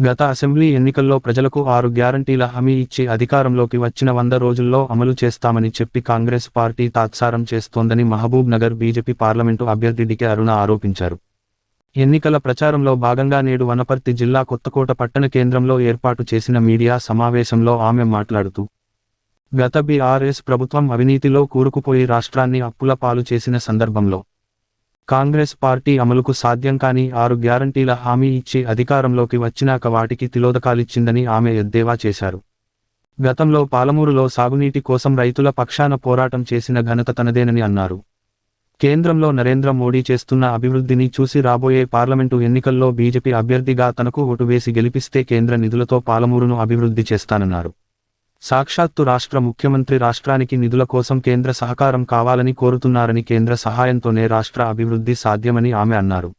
గత అసెంబ్లీ ఎన్నికల్లో ప్రజలకు ఆరు గ్యారంటీల హామీ ఇచ్చి అధికారంలోకి వచ్చిన వంద రోజుల్లో అమలు చేస్తామని చెప్పి కాంగ్రెస్ పార్టీ తాత్సారం చేస్తోందని మహబూబ్ నగర్ బీజేపీ పార్లమెంటు అభ్యర్థి డికే అరుణ ఆరోపించారు. ఎన్నికల ప్రచారంలో భాగంగా నేడు వనపర్తి జిల్లా కొత్తకోట పట్టణ కేంద్రంలో ఏర్పాటు చేసిన మీడియా సమావేశంలో ఆమె మాట్లాడుతూ గత బీఆర్ఎస్ ప్రభుత్వం అవినీతిలో కూరుకుపోయి రాష్ట్రాన్ని అప్పుల పాలు చేసిన సందర్భంలో కాంగ్రెస్ పార్టీ అమలుకు సాధ్యం కాని ఆరు గ్యారంటీల హామీ ఇచ్చి అధికారంలోకి వచ్చినాక వాటికి తిలోదకాలిచ్చిందని ఆమె ఎద్దేవా చేశారు. గతంలో పాలమూరులో సాగునీటి కోసం రైతుల పక్షాన పోరాటం చేసిన ఘనత తనదేనని అన్నారు. కేంద్రంలో నరేంద్ర మోడీ చేస్తున్న అభివృద్ధిని చూసి రాబోయే పార్లమెంటు ఎన్నికల్లో బీజేపీ అభ్యర్థిగా తనకు ఓటు వేసి గెలిపిస్తే కేంద్ర నిధులతో పాలమూరును అభివృద్ధి చేస్తానన్నారు. సాక్షాత్తు రాష్ట్ర ముఖ్యమంత్రి రాష్ట్రానికి నిధుల కోసం కేంద్ర సహకారం కావాలని కోరుతున్నారని కేంద్ర సహాయంతోనే రాష్ట్ర అభివృద్ధి సాధ్యమని ఆమె అన్నారు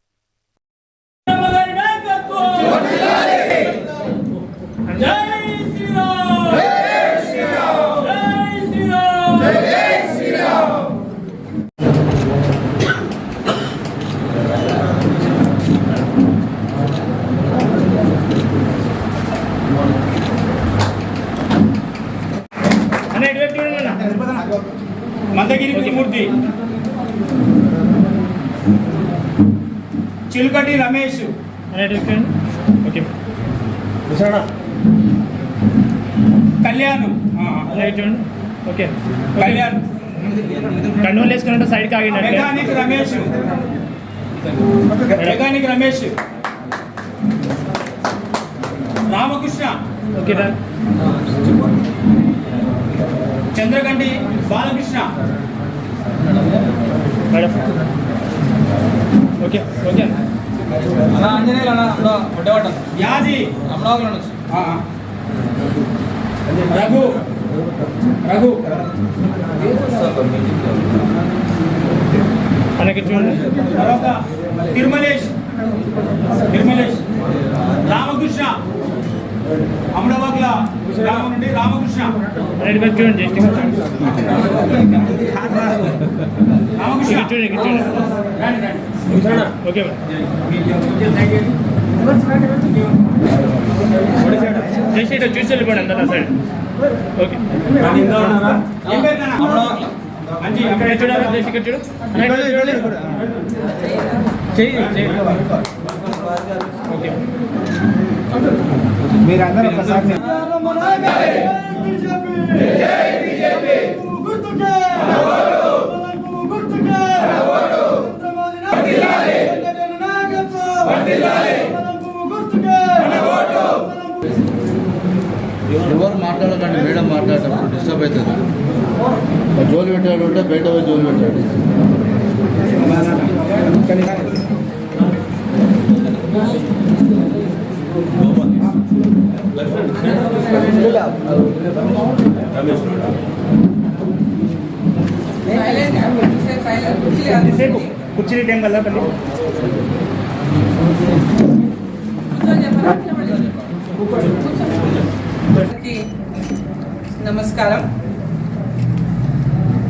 గారి నాయకత్వం జై శ్రీరామ్ జై శ్రీరామ్ అన్న ఇటు చూడండి అన్న మందగిరి గురుమూర్తి చిలుకటి రమేష్. ఓకే. కళ్యాణ్. ఆ, ఓకే. కళ్యాణ్. కన్నులు వేసుకున్నట్టు సైడ్కి ఆగినట్టు mechanic Ramesh. Mechanic. Ramesh. Ramakrishna. Okay రా. Chandraganti Balakrishna. Madam. Okay okay. యాది. ఆ, ఆ. రఘు. రఘు. మనకి చూడండి తర్వాత తిరుమలేష్ తిరుమలేష్ రామకృష్ణ. అమడవగ్ల గ్రామం నుండి రామకృష్ణ. రామకృష్ణ. ఓకే జస్ట్ ఇటు చూసి వెళ్ళిపోండి అందరూ సైడ్. ఓకే? మంచి ఇక్కడ చూడాలి ఇక్కడ చూడు. చెయ్యి చెయ్యి ఓకే మీరందరూ ఒకసారి ఎవరు మాట్లాడకండి మేడం మాట్లాడేటప్పుడు డిస్టర్బ్ అవుతుంది. జోలు పెట్టాడు ఉంటే బయట పోయి జోలు పెట్టాడు సేపు కుర్చీ టైం వల్ల పల్లి నమస్కారం.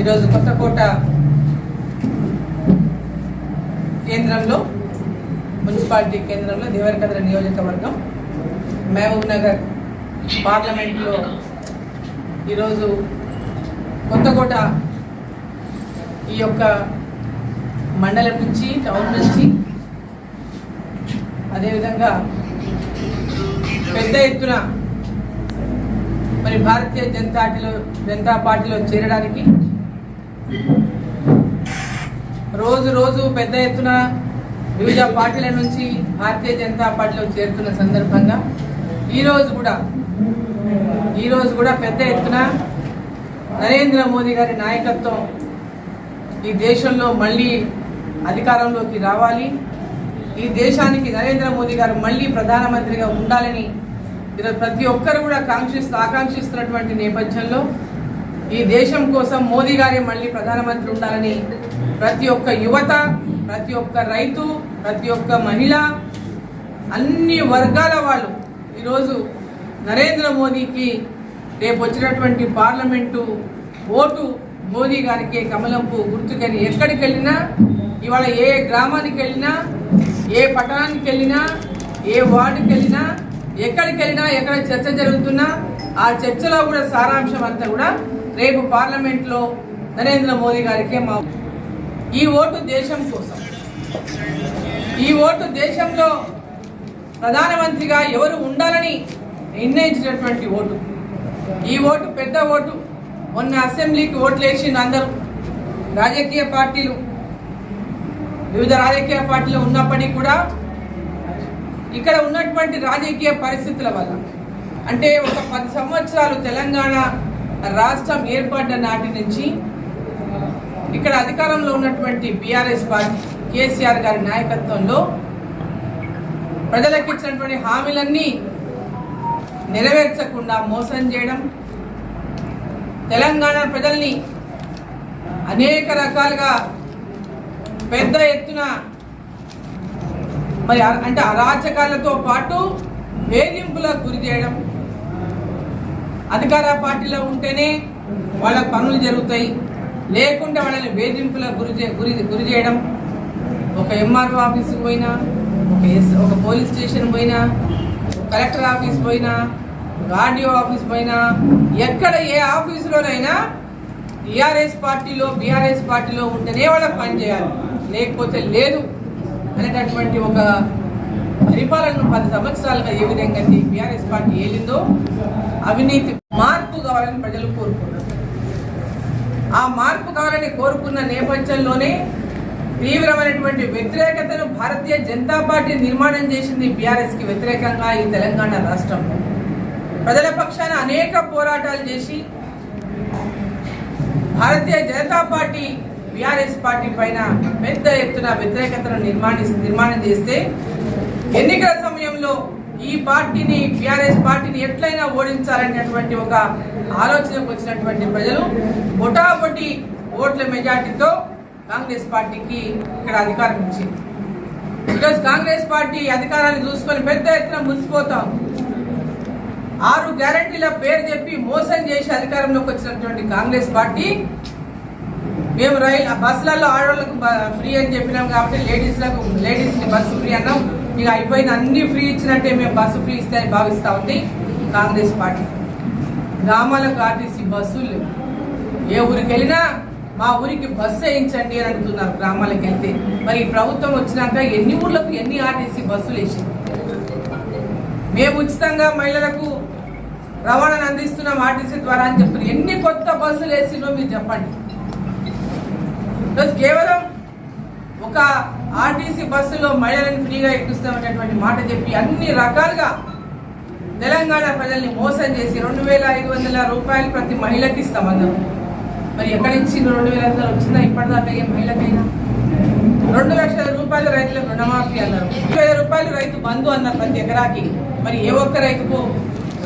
ఈరోజు కొత్తకోట కేంద్రంలో మున్సిపాలిటీ కేంద్రంలో దేవరకద్ర నియోజకవర్గం మహబూబ్ నగర్ పార్లమెంట్లో ఈరోజు కొత్తకోట ఈ యొక్క మండలం నుంచి టౌన్ నుంచి అదేవిధంగా పెద్ద ఎత్తున మరి భారతీయ జనతాటిలో జనతా పార్టీలో చేరడానికి రోజు రోజు పెద్ద ఎత్తున వివిధ పార్టీల నుంచి భారతీయ జనతా పార్టీలో చేరుతున్న సందర్భంగా ఈరోజు కూడా ఈరోజు కూడా పెద్ద ఎత్తున నరేంద్ర మోదీ గారి నాయకత్వం ఈ దేశంలో మళ్ళీ అధికారంలోకి రావాలి. ఈ దేశానికి నరేంద్ర మోదీ గారు మళ్ళీ ప్రధానమంత్రిగా ఉండాలని ఈరోజు ప్రతి ఒక్కరు కూడా కాంక్షిస్తూ ఆకాంక్షిస్తున్నటువంటి నేపథ్యంలో ఈ దేశం కోసం మోదీ గారే మళ్ళీ ప్రధానమంత్రి ఉండాలని ప్రతి ఒక్క యువత ప్రతి ఒక్క రైతు ప్రతి ఒక్క మహిళ అన్ని వర్గాల వాళ్ళు ఈరోజు నరేంద్ర మోదీకి రేపు వచ్చినటువంటి పార్లమెంటు ఓటు మోదీ గారికి కమలంపు గుర్తుకని ఎక్కడికి వెళ్ళినా ఇవాళ ఏ గ్రామానికి వెళ్ళినా ఏ పట్టణానికి వెళ్ళినా ఏ వార్డుకి వెళ్ళినా ఎక్కడికి వెళ్ళినా ఎక్కడ చర్చ జరుగుతున్నా ఆ చర్చలో కూడా సారాంశం అంతా కూడా రేపు పార్లమెంట్లో నరేంద్ర మోదీ గారికే మా ఈ ఓటు దేశం కోసం. ఈ ఓటు దేశంలో ప్రధానమంత్రిగా ఎవరు ఉండాలని నిర్ణయించినటువంటి ఓటు. ఈ ఓటు పెద్ద ఓటు. మొన్న అసెంబ్లీకి ఓట్లు వేసిన అందరూ. రాజకీయ పార్టీలు. వివిధ రాజకీయ పార్టీలు ఉన్నప్పటికీ కూడా ఇక్కడ ఉన్నటువంటి రాజకీయ పరిస్థితుల వల్ల. అంటే ఒక పది సంవత్సరాలు తెలంగాణ రాష్ట్రం ఏర్పడ్డ నాటి నుంచి ఇక్కడ అధికారంలో ఉన్నటువంటి బీఆర్ఎస్ పార్టీ కేసీఆర్ గారి నాయకత్వంలో ప్రజలకు ఇచ్చినటువంటి హామీలన్నీ నెరవేర్చకుండా మోసం చేయడం తెలంగాణ ప్రజల్ని అనేక రకాలుగా పెద్ద ఎత్తున మరి అ- అంటే అరాచకాలతో పాటు వేధింపులకు గురి చేయడం అధికార పార్టీలో ఉంటేనే వాళ్ళ పనులు జరుగుతాయి. లేకుంటే వాళ్ళని వేధింపులకు గురి చే- గురి గురి చేయడం. ఒక ఎంఆర్ఓ ఆఫీస్కి పోయినా ఒక ఒక పోలీస్ స్టేషన్ పోయినా కలెక్టర్ ఆఫీస్ పోయినా ఆర్డీఓ ఆఫీస్ పోయినా ఎక్కడ ఏ ఆఫీసులోనైనా టీఆర్ఎస్ పార్టీలో బీఆర్ఎస్ పార్టీలో ఉంటేనే వాళ్ళకి పని చేయాలి. లేకపోతే లేదు అనేటటువంటి ఒక పరిపాలనను పది సంవత్సరాలుగా ఏ విధంగా బీఆర్ఎస్ పార్టీ ఏలిందో అవినీతి మార్పు కావాలని ప్రజలు కోరుకున్నారు ఆ మార్పు కావాలని కోరుకున్న నేపథ్యంలోనే తీవ్రమైనటువంటి వ్యతిరేకతను భారతీయ జనతా పార్టీ నిర్మాణం చేసింది బీఆర్ఎస్కి వ్యతిరేకంగా ఈ తెలంగాణ రాష్ట్రంలో. ప్రజల పక్షాన అనేక పోరాటాలు చేసి Bharatiya Janata party BRS party పైన పెద్ద ఎత్తున వ్యతిరేకతను నిర్మాణి నిర్మాణం చేస్తే ఎన్నికల సమయంలో ఈ పార్టీని బీఆర్ఎస్ పార్టీని ఎట్లయినా ఓడించాలనేటువంటి ఒక ఆలోచనకు వచ్చినటువంటి ప్రజలు బొటాబొటి ఓట్ల మెజార్టీతో కాంగ్రెస్ పార్టీకి ఇక్కడ అధికారం ఇచ్చింది. ఈరోజు కాంగ్రెస్ పార్టీ అధికారాన్ని చూసుకొని పెద్ద ఎత్తున మురిసిపోతాం. ఆరు గ్యారంటీల పేరు చెప్పి మోసం చేసి అధికారంలోకి వచ్చినటువంటి కాంగ్రెస్ పార్టీ మేము రైలు బస్సులలో ఆడవాళ్ళకు ఫ్రీ అని చెప్పినాం కాబట్టి లేడీస్లకు లేడీస్కి బస్సు ఫ్రీ అన్నాం. ఇక అయిపోయిన అన్ని ఫ్రీ ఇచ్చినట్టే మేము బస్సు ఫ్రీ ఇస్తాయని భావిస్తూ ఉంది కాంగ్రెస్ పార్టీ. గ్రామాలకు ఆర్టీసీ బస్సులు ఏ ఊరికి వెళ్ళినా మా ఊరికి బస్సు వేయించండి అని అడుగుతున్నారు గ్రామాలకు వెళ్తే. మరి ప్రభుత్వం వచ్చినాక ఎన్ని ఊర్లకు ఎన్ని ఆర్టీసీ బస్సులు వేసింది? మేము ఉచితంగా మహిళలకు రవాణాను అందిస్తున్నాం ఆర్టీసీ ద్వారా అని చెప్తున్నారు. ఎన్ని కొత్త బస్సులు వేసినో మీరు చెప్పండి. ఈరోజు కేవలం ఒక ఆర్టీసీ బస్సులో మహిళలను ఫ్రీగా ఎక్కిస్తామనేటువంటి మాట చెప్పి అన్ని రకాలుగా తెలంగాణ ప్రజల్ని మోసం చేసి రెండు వేల ఐదు వందల రూపాయలు ప్రతి మహిళకి ఇస్తామన్నారు మరి ఎక్కడి నుంచి రెండు వేల ఐదు వందలు వచ్చిందా? ఇప్పటిదాకా ఏ మహిళకైనా? రెండు లక్షల రూపాయలు రైతులకు రుణమాఫీ అన్నారు. ముప్పై వేల రూపాయలు రైతు బంధు అన్నారు ప్రతి ఎకరాకి. మరి ఏ ఒక్క రైతుకు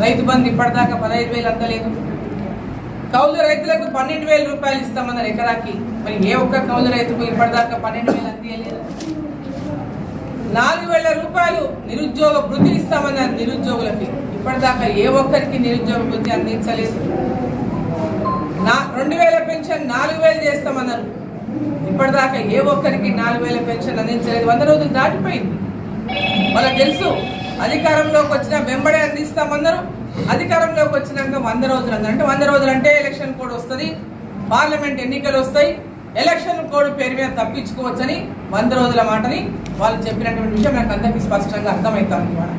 రైతు బంధు ఇప్పటిదాకా పదహైదు వేలు అందలేదు? కౌలు రైతులకు పన్నెండు వేల రూపాయలు ఇస్తామన్నారు ఎకరాకి. మరి ఏ ఒక్క కౌలు రైతుకు ఇప్పటిదాకా పన్నెండు వేలు అందియలేదు? నాలుగు వేల రూపాయలు నిరుద్యోగ వృత్తి ఇస్తామన్నారు నిరుద్యోగులకి. ఇప్పటిదాకా ఏ ఒక్కరికి నిరుద్యోగ వృత్తి అందించలేదు. నా రెండు వేల పెన్షన్ నాలుగు వేలు చేస్తామన్నారు. ఇప్పటిదాకా ఏ ఒక్కరికి నాలుగు వేల పెన్షన్ అందించలేదు. వంద రోజులు దాటిపోయింది. వాళ్ళకి తెలుసు అధికారంలోకి వచ్చిన వెంబడే అందిస్తామన్నారు. అధికారంలోకి వచ్చినాక వంద రోజులు అందరు అంటే వంద రోజులు అంటే ఎలక్షన్ కోడ్ వస్తుంది పార్లమెంట్ ఎన్నికలు వస్తాయి. ఎలక్షన్ కోడ్ పేరు మీద తప్పించుకోవచ్చని వంద రోజుల మాటని వాళ్ళు చెప్పినటువంటి విషయం నాకు అందరికీ స్పష్టంగా అర్థమవుతాను ఇవాళ.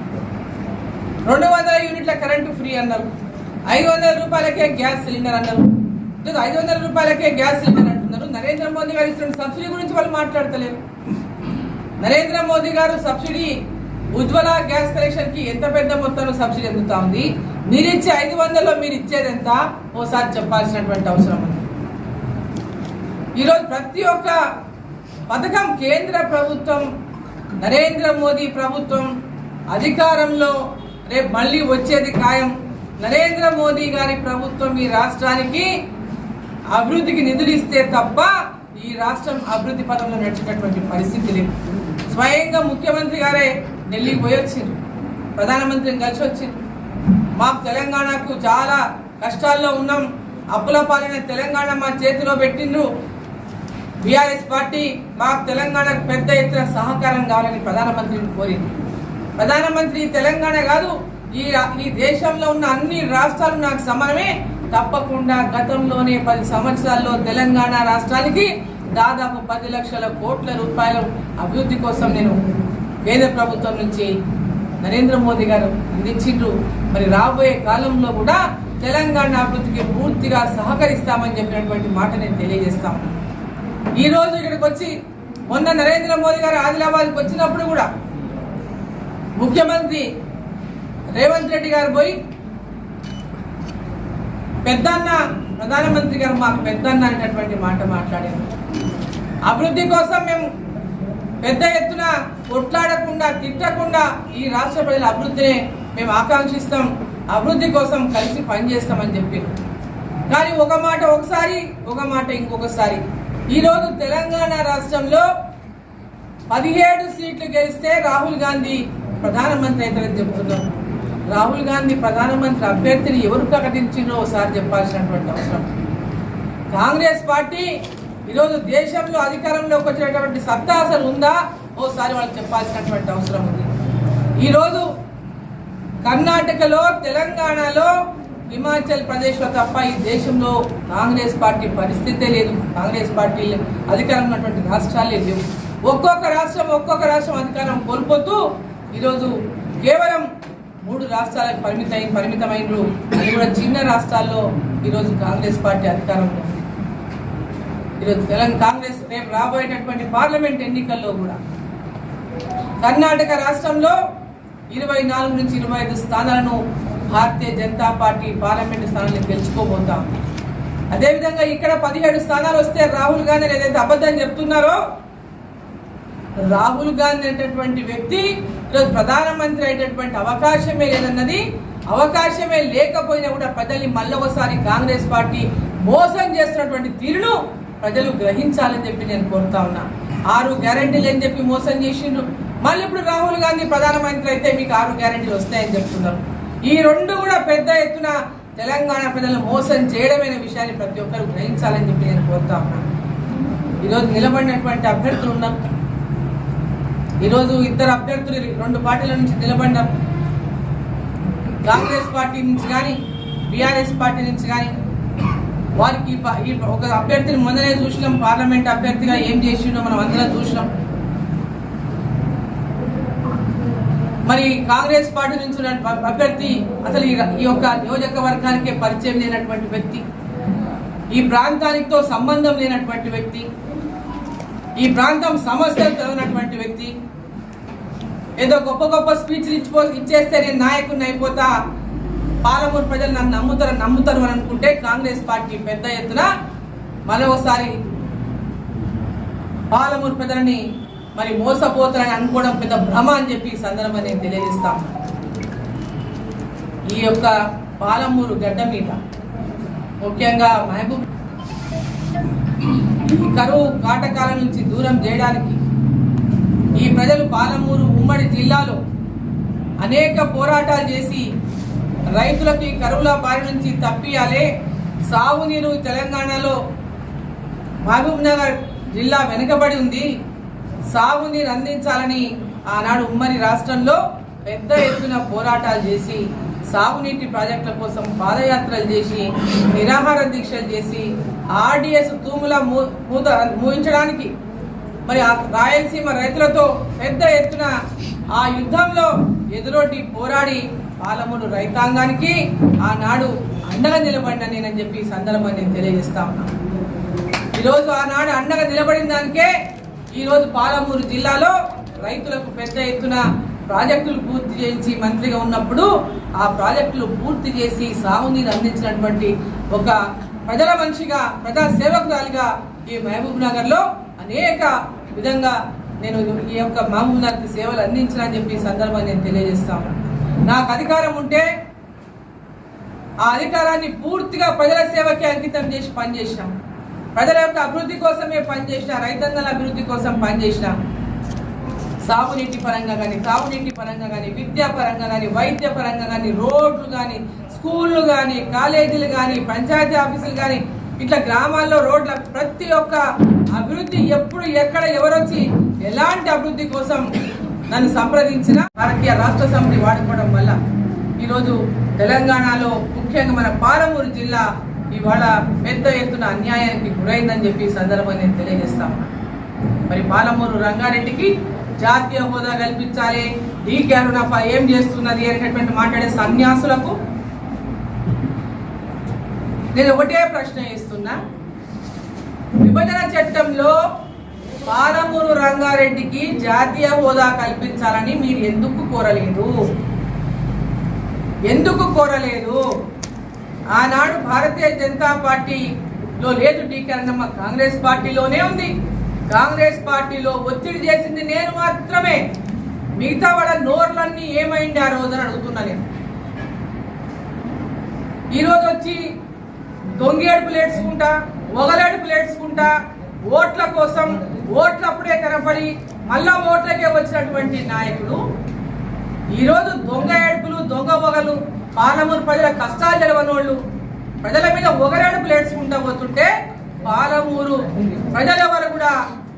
రెండు వందల యూనిట్ల కరెంటు ఫ్రీ అన్నారు. ఐదు వందల రూపాయలకే గ్యాస్ సిలిండర్ అన్నారు. లేదు, ఐదు వందల రూపాయలకే గ్యాస్ సిలిండర్ అంటున్నారు. నరేంద్ర మోదీ గారు ఇస్తున్న సబ్సిడీ గురించి వాళ్ళు మాట్లాడతలేరు. నరేంద్ర మోదీ గారు సబ్సిడీ ఉజ్వల గ్యాస్ కనెక్షన్కి ఎంత పెద్ద మొత్తంలో సబ్సిడీ అందుతా ఉంది? మీరు ఇచ్చే ఐదు వందల్లో మీరు ఇచ్చేది ఎంత ఓసారి చెప్పాల్సినటువంటి అవసరం ఉంది. ఈరోజు ప్రతి ఒక్క పథకం కేంద్ర ప్రభుత్వం నరేంద్ర మోదీ ప్రభుత్వం అధికారంలో రేపు మళ్ళీ వచ్చేది ఖాయం. నరేంద్ర మోదీ గారి ప్రభుత్వం ఈ రాష్ట్రానికి అభివృద్ధికి నిధులు ఇస్తే తప్ప ఈ రాష్ట్రం అభివృద్ధి పదంలో నడిచేటటువంటి పరిస్థితి లేదు. స్వయంగా ముఖ్యమంత్రి గారే ఢిల్లీకి పోయి వచ్చింది ప్రధానమంత్రిని కలిసి వచ్చిండ్రు. మాకు తెలంగాణకు చాలా కష్టాల్లో ఉన్నాం. అప్పుల పాలైన తెలంగాణ మా చేతిలో పెట్టిండ్రు. బీఆర్ఎస్ పార్టీ మాకు తెలంగాణకు పెద్ద ఎత్తున సహకారం కావాలని ప్రధానమంత్రిని కోరింది. ప్రధానమంత్రి తెలంగాణ కాదు ఈ ఈ దేశంలో ఉన్న అన్ని రాష్ట్రాలు నాకు సమానమే. తప్పకుండా గతంలోనే పది సంవత్సరాల్లో తెలంగాణ రాష్ట్రానికి దాదాపు పది లక్షల కోట్ల రూపాయల అభివృద్ధి కోసం నేను కేంద్ర ప్రభుత్వం నుంచి నరేంద్ర మోదీ గారు అందించిండ్రు. మరి రాబోయే కాలంలో కూడా తెలంగాణ అభివృద్ధికి పూర్తిగా సహకరిస్తామని చెప్పినటువంటి మాట నేను తెలియజేస్తాను ఈ రోజు ఇక్కడికి వచ్చి మొన్న నరేంద్ర మోదీ గారు ఆదిలాబాద్కి వచ్చినప్పుడు కూడా ముఖ్యమంత్రి రేవంత్ రెడ్డి గారు పోయి పెద్దన్న ప్రధానమంత్రి గారు మాకు పెద్దన్న అనేటటువంటి మాట మాట్లాడారు. అభివృద్ధి కోసం మేము పెద్ద ఎత్తున కొట్లాడకుండా తిట్టకుండా ఈ రాష్ట్ర ప్రజల అభివృద్ధిని మేము ఆకాంక్షిస్తాం. అభివృద్ధి కోసం కలిసి పనిచేస్తామని చెప్పారు. కానీ ఒక మాట ఒకసారి ఒక మాట ఇంకొకసారి. ఈరోజు తెలంగాణ రాష్ట్రంలో పదిహేడు సీట్లు గెలిస్తే రాహుల్ గాంధీ ప్రధానమంత్రి అవుతారని చెప్తున్నారు రాహుల్ గాంధీ ప్రధానమంత్రి అభ్యర్థిని ఎవరు ప్రకటించిందో ఒకసారి చెప్పాల్సినటువంటి అవసరం. కాంగ్రెస్ పార్టీ ఈరోజు దేశంలో అధికారంలోకి వచ్చినటువంటి సత్తా అసలు ఉందా? ఓసారి వాళ్ళకి చెప్పాల్సినటువంటి అవసరం ఉంది. ఈరోజు కర్ణాటకలో తెలంగాణలో హిమాచల్ ప్రదేశ్లో తప్ప ఈ దేశంలో కాంగ్రెస్ పార్టీ పరిస్థితే లేదు. కాంగ్రెస్ పార్టీ అధికారం ఉన్నటువంటి రాష్ట్రాలే లేవు. ఒక్కొక్క రాష్ట్రం ఒక్కొక్క రాష్ట్రం అధికారం కోల్పోతూ ఈరోజు కేవలం మూడు రాష్ట్రాలకు పరిమితమై పరిమితమైన అది కూడా చిన్న రాష్ట్రాల్లో ఈరోజు కాంగ్రెస్ పార్టీ అధికారంలో ఉంది. ఈరోజు తెలంగాణ కాంగ్రెస్ రేపు రాబోయేటటువంటి పార్లమెంట్ ఎన్నికల్లో కూడా. కర్ణాటక రాష్ట్రంలో ఇరవై నాలుగు నుంచి ఇరవై ఐదు స్థానాలను భారతీయ జనతా పార్టీ పార్లమెంటు స్థానాలను గెలుచుకోబోతాం అదేవిధంగా ఇక్కడ పదిహేడు స్థానాలు వస్తే రాహుల్ గాంధీ ఏదైతే అబద్ధం చెప్తున్నారో రాహుల్ గాంధీ అనేటటువంటి వ్యక్తి ఈరోజు ప్రధానమంత్రి అయ్యేటటువంటి అవకాశమే లేదన్నది అవకాశమే లేకపోయినా కూడా ప్రజల్ని మళ్ళొకసారి కాంగ్రెస్ పార్టీ మోసం చేస్తున్నటువంటి తీరును ప్రజలు గ్రహించాలని చెప్పి నేను కోరుతా ఉన్నా. ఆరు గ్యారంటీలు అని చెప్పి మోసం చేసిండ్రు? మళ్ళీ ఇప్పుడు రాహుల్ గాంధీ ప్రధానమంత్రి అయితే మీకు ఆరు గ్యారంటీలు వస్తాయని చెప్తున్నారు. ఈ రెండు కూడా పెద్ద ఎత్తున తెలంగాణ ప్రజలను మోసం చేయడమైన విషయాన్ని ప్రతి ఒక్కరు గ్రహించాలని చెప్పి నేను కోరుతా ఉన్నాను ఈరోజు నిలబడినటువంటి అభ్యర్థులు ఉన్నారు ఈరోజు ఇద్దరు అభ్యర్థులు రెండు పార్టీల నుంచి నిలబడ్డారు కాంగ్రెస్ పార్టీ నుంచి కానీ బీఆర్ఎస్ పార్టీ నుంచి కానీ వారికి ఈ ఒక అభ్యర్థిని మొదలే చూసినాం పార్లమెంట్ అభ్యర్థిగా ఏం చేసిండో మనం అందరం చూసినాం. మరి కాంగ్రెస్ పార్టీ నుంచి ఉన్న అభ్యర్థి అసలు ఈ ఈ యొక్క నియోజకవర్గానికే పరిచయం లేనటువంటి వ్యక్తి. ఈ ప్రాంతానికితో సంబంధం లేనటువంటి వ్యక్తి. ఈ ప్రాంతం సమస్యలు తెలియనటువంటి వ్యక్తి. ఏదో గొప్ప గొప్ప స్పీచ్లు ఇచ్చిపో ఇచ్చేస్తే నేను నాయకుడిని అయిపోతా. పాలమూరు ప్రజలు నన్ను నమ్ముతారు నమ్ముతారు అని అనుకుంటే కాంగ్రెస్ పార్టీ పెద్ద ఎత్తున మరొకసారి పాలమూరు ప్రజలని మరి మోసపోతారని అనుకోవడం పెద్ద భ్రమ అని చెప్పి ఈ సందర్భంగా నేను తెలియజేస్తాను ఈ యొక్క పాలమూరు గడ్డ మీద ముఖ్యంగా మహబూబ్ ఈ కరువు కాటకాల నుంచి దూరం చేయడానికి ఈ ప్రజలు పాలమూరు ఉమ్మడి జిల్లాలో అనేక పోరాటాలు చేసి రైతులకు ఈ కరువుల బారి నుంచి తప్పియాలే. సాగునీరు తెలంగాణలో మహబూబ్ నగర్ జిల్లా వెనుకబడి ఉంది. సాగునీరు అందించాలని ఆనాడు ఉమ్మడి రాష్ట్రంలో పెద్ద ఎత్తున పోరాటాలు చేసి సాగునీటి ప్రాజెక్టుల కోసం పాదయాత్రలు చేసి నిరాహార దీక్షలు చేసి ఆర్డిఎస్ తూముల మూత మూయించడానికి. మరి ఆ రాయలసీమ రైతులతో పెద్ద ఎత్తున ఆ యుద్ధంలో ఎదురొడ్డి పోరాడి పాలమూరు రైతాంగానికి ఆనాడు అండగా నిలబడిన నేనని చెప్పి ఈ సందర్భాన్ని నేను తెలియజేస్తా ఉన్నాను ఈరోజు ఆనాడు అండగా నిలబడిన దానికే ఈరోజు పాలమూరు జిల్లాలో రైతులకు పెద్ద ఎత్తున ప్రాజెక్టులు పూర్తి చేయించి మంత్రిగా ఉన్నప్పుడు ఆ ప్రాజెక్టులు పూర్తి చేసి సాగునీరు అందించినటువంటి ఒక ప్రజల మనిషిగా ప్రజా సేవకురాలిగా ఈ మహబూబ్ నగర్లో అనేక విధంగా నేను ఈ యొక్క మహబూబ్ నగర్కి సేవలు అందించిన చెప్పి ఈ నేను తెలియజేస్తాను నాకు అధికారం ఉంటే ఆ అధికారాన్ని పూర్తిగా ప్రజల సేవకి అంకితం చేసి పనిచేసినాం. ప్రజల యొక్క అభివృద్ధి కోసమే పనిచేసిన రైతాంగాల అభివృద్ధి కోసం పనిచేసిన. సాగునీటి పరంగా కానీ తాగునీటి పరంగా కానీ విద్యా పరంగా కానీ వైద్య పరంగా కానీ రోడ్లు కానీ స్కూళ్ళు కానీ కాలేజీలు కానీ పంచాయతీ ఆఫీసులు కానీ ఇట్లా గ్రామాల్లో రోడ్ల ప్రతి ఒక్క అభివృద్ధి ఎప్పుడు ఎక్కడ ఎవరొచ్చి ఎలాంటి అభివృద్ధి కోసం నన్ను సంప్రదించిన భారతీయ రాష్ట్ర సమితి వాడుకోవడం వల్ల ఈరోజు తెలంగాణలో ముఖ్యంగా మన పాలమూరు జిల్లా ఇవాళ పెద్ద ఎత్తున అన్యాయానికి గురైందని చెప్పి సందర్భంగా నేను తెలియజేస్తాం మరి పాలమూరు రంగారెడ్డికి జాతీయ హోదా కల్పించాలి. ఈ కరుణప ఏం చేస్తున్నది అనేటటువంటి మాట్లాడే సన్యాసులకు నేను ఒకటే ప్రశ్న ఇస్తున్నా విభజన చట్టంలో పాలమూరు రంగారెడ్డికి జాతీయ హోదా కల్పించాలని మీరు ఎందుకు కోరలేదు? ఎందుకు కోరలేదు? ఆనాడు భారతీయ జనతా పార్టీలో లేదు టీకే అన్నమ్మ. కాంగ్రెస్ పార్టీలోనే ఉంది. కాంగ్రెస్ పార్టీలో ఒత్తిడి చేసింది నేను మాత్రమే. మిగతా వాళ్ళ నోర్లన్నీ ఏమైంది ఆ రోజున అడుగుతున్నా నేను. ఈరోజు వచ్చి దొంగేడుపులు ఏడ్చుకుంటా ఒగలేడుపులు ఏడ్చుకుంటా ఓట్ల కోసం ఓట్లప్పుడే కనపడి మళ్ళా ఓట్లకే వచ్చినటువంటి నాయకుడు. ఈరోజు దొంగ ఏడుపులు దొంగ ఒగలు పాలమూరు ప్రజల కష్టాలు తెలవనోళ్ళు ప్రజల మీద ఒగరేడుపులు ఏడ్చుకుంటా పోతుంటే పాలమూరు ప్రజల వరకు కూడా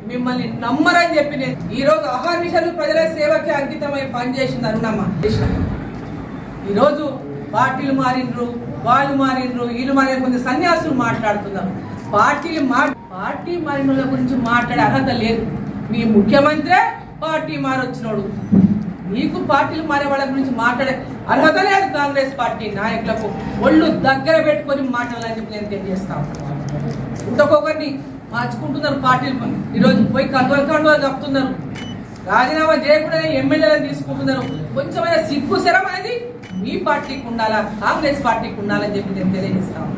మిమ్మల్ని నమ్మరని చెప్పి నేను ఈరోజు అహర్నిశలు ప్రజల సేవకి అంకితమై పనిచేసింది అరుణమ్మ. ఈరోజు పార్టీలు మారిండ్రు. వాళ్ళు మారినరు వీళ్ళు మారిన కొంత సన్యాసులు మాట్లాడుతున్నారు పార్టీలు మా పార్టీ మారిన గురించి మాట్లాడే అర్హత లేదు. మీ ముఖ్యమంత్రే పార్టీ మారొచ్చినోడు. మీకు పార్టీలు మారే వాళ్ళ గురించి మాట్లాడే అర్హత లేదు కాంగ్రెస్ పార్టీ నాయకులకు. ఒళ్ళు దగ్గర పెట్టుకొని మాట్లాడాలని చెప్పి నేను తెలియజేస్తాను ఇంకొకరిని మార్చుకుంటున్నారు పార్టీలు ఈరోజు పోయి కండువలు కండువలు కప్పుతున్నారు రాజీనామా చేయకుండా ఎమ్మెల్యేలను తీసుకుంటున్నారు. కొంచెమైనా సిగ్గు శరం అనేది మీ పార్టీకి ఉండాలా? కాంగ్రెస్ పార్టీకి ఉండాలని చెప్పి నేను తెలియజేస్తాను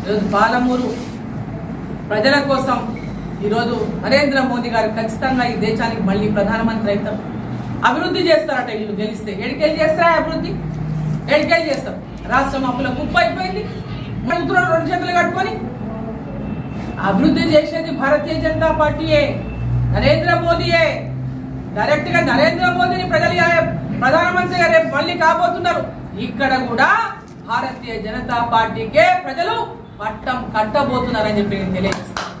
ఈరోజు పాలమూరు ప్రజల కోసం ఈరోజు నరేంద్ర మోదీ గారు ఖచ్చితంగా ఈ దేశానికి మళ్ళీ ప్రధానమంత్రి అవుతారు. అభివృద్ధి చేస్తారట వీళ్ళు గెలిస్తే. ఎడికెళ్ళి చేస్తారా అభివృద్ధి? ఎడికెళ్ళి చేస్తాం రాష్ట్రం అప్పుల కుప్ప అయిపోయింది. మంత్రులు రెండు చేతులు కట్టుకొని. అభివృద్ధి చేసేది భారతీయ జనతా పార్టీయే. నరేంద్ర మోదీయే. డైరెక్ట్గా నరేంద్ర మోదీని ప్రజలు ప్రధానమంత్రి ప్రధానమంత్రిగా రేపు మళ్ళీ కాబోతున్నారు. ఇక్కడ కూడా భారతీయ జనతా పార్టీకే ప్రజలు పట్టం కట్టబోతున్నారని చెప్పి నేను తెలియజేస్తాను.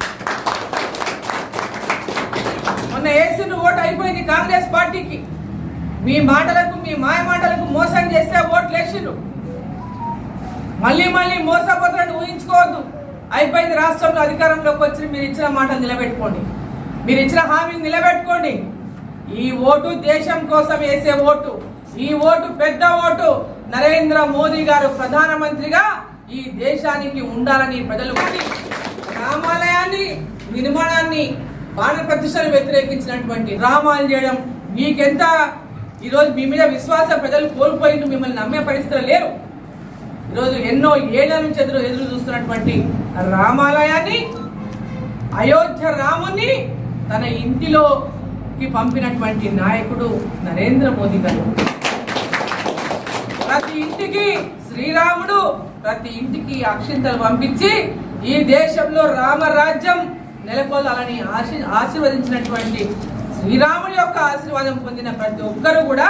మొన్న వేసిన ఓటు అయిపోయింది కాంగ్రెస్ పార్టీకి. మీ మాటలకు మీ మాయ మాటలకు మోసం చేస్తే ఓట్లు వేసిండ్రు. మళ్ళీ మళ్ళీ మోసపోతున్నట్టు ఊహించుకోవద్దు. అయిపోయింది రాష్ట్రంలో అధికారంలోకి వచ్చి మీరు ఇచ్చిన మాటలు నిలబెట్టుకోండి. మీరు ఇచ్చిన హామీని నిలబెట్టుకోండి. ఈ ఓటు దేశం కోసం వేసే ఓటు ఈ ఓటు పెద్ద ఓటు నరేంద్ర మోదీ గారు ప్రధానమంత్రిగా ఈ దేశానికి ఉండాలని ప్రజలు రామాలయాన్ని నిర్మాణాన్ని బాణ ప్రతిష్టను వ్యతిరేకించినటువంటి రామాలు చేయడం మీకెంత ఈరోజు మీ మీద విశ్వాస ప్రజలు కోల్పోయింది మిమ్మల్ని నమ్మే పరిస్థితులు లేరు ఈరోజు ఎన్నో ఏళ్ళ నుంచి ఎదురు ఎదురు చూస్తున్నటువంటి రామాలయాన్ని అయోధ్య రాముని తన ఇంటిలో కి పంపినటువంటి నాయకుడు నరేంద్ర మోదీ గారు. ప్రతి ఇంటికి శ్రీరాముడు ప్రతి ఇంటికి అక్షింతలు పంపించి ఈ దేశంలో రామరాజ్యం నెలకొల్లాలని ఆశీ ఆశీర్వదించినటువంటి శ్రీరాముడి యొక్క ఆశీర్వాదం పొందిన ప్రతి ఒక్కరు కూడా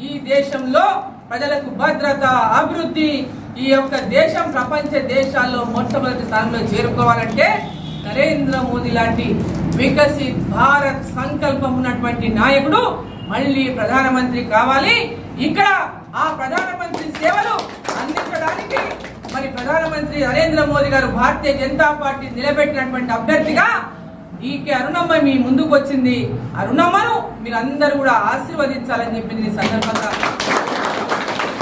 ఈ దేశంలో ప్రజలకు భద్రత అభివృద్ధి ఈ యొక్క దేశం ప్రపంచ దేశాల్లో మొట్టమొదటి స్థానంలో చేరుకోవాలంటే నరేంద్ర మోదీ లాంటి వికసిత్ భారత్ సంకల్పం ఉన్నటువంటి నాయకుడు మళ్ళీ ప్రధానమంత్రి కావాలి. ఇక్కడ ఆ ప్రధానమంత్రి సేవలు అందించడానికి మరి ప్రధానమంత్రి నరేంద్ర మోదీ గారు భారతీయ జనతా పార్టీ నిలబెట్టినటువంటి అభ్యర్థిగా ఈకే అరుణమ్మ మీ ముందుకు వచ్చింది. అరుణమ్మను మీరు అందరూ కూడా ఆశీర్వదించాలని చెప్పింది ఈ సందర్భంగా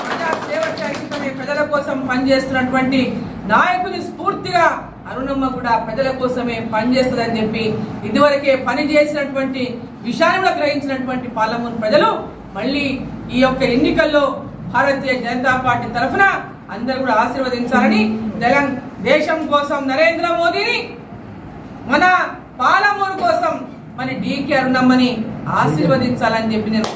ప్రజా సేవ ప్రజల కోసం పనిచేస్తున్నటువంటి నాయకుని స్ఫూర్తిగా అరుణమ్మ కూడా ప్రజల కోసమే పనిచేస్తుందని చెప్పి ఇదివరకే పని చేసినటువంటి విషయంలో గ్రహించినటువంటి పాలమూరు ప్రజలు మళ్ళీ ఈ యొక్క ఎన్నికల్లో భారతీయ జనతా పార్టీ తరఫున అందరూ కూడా ఆశీర్వదించాలని తెలంగాణ దేశం కోసం నరేంద్ర మోదీని మన పాలమూరు కోసం మన డీకే అరుణమ్మని ఆశీర్వదించాలని చెప్పి నేను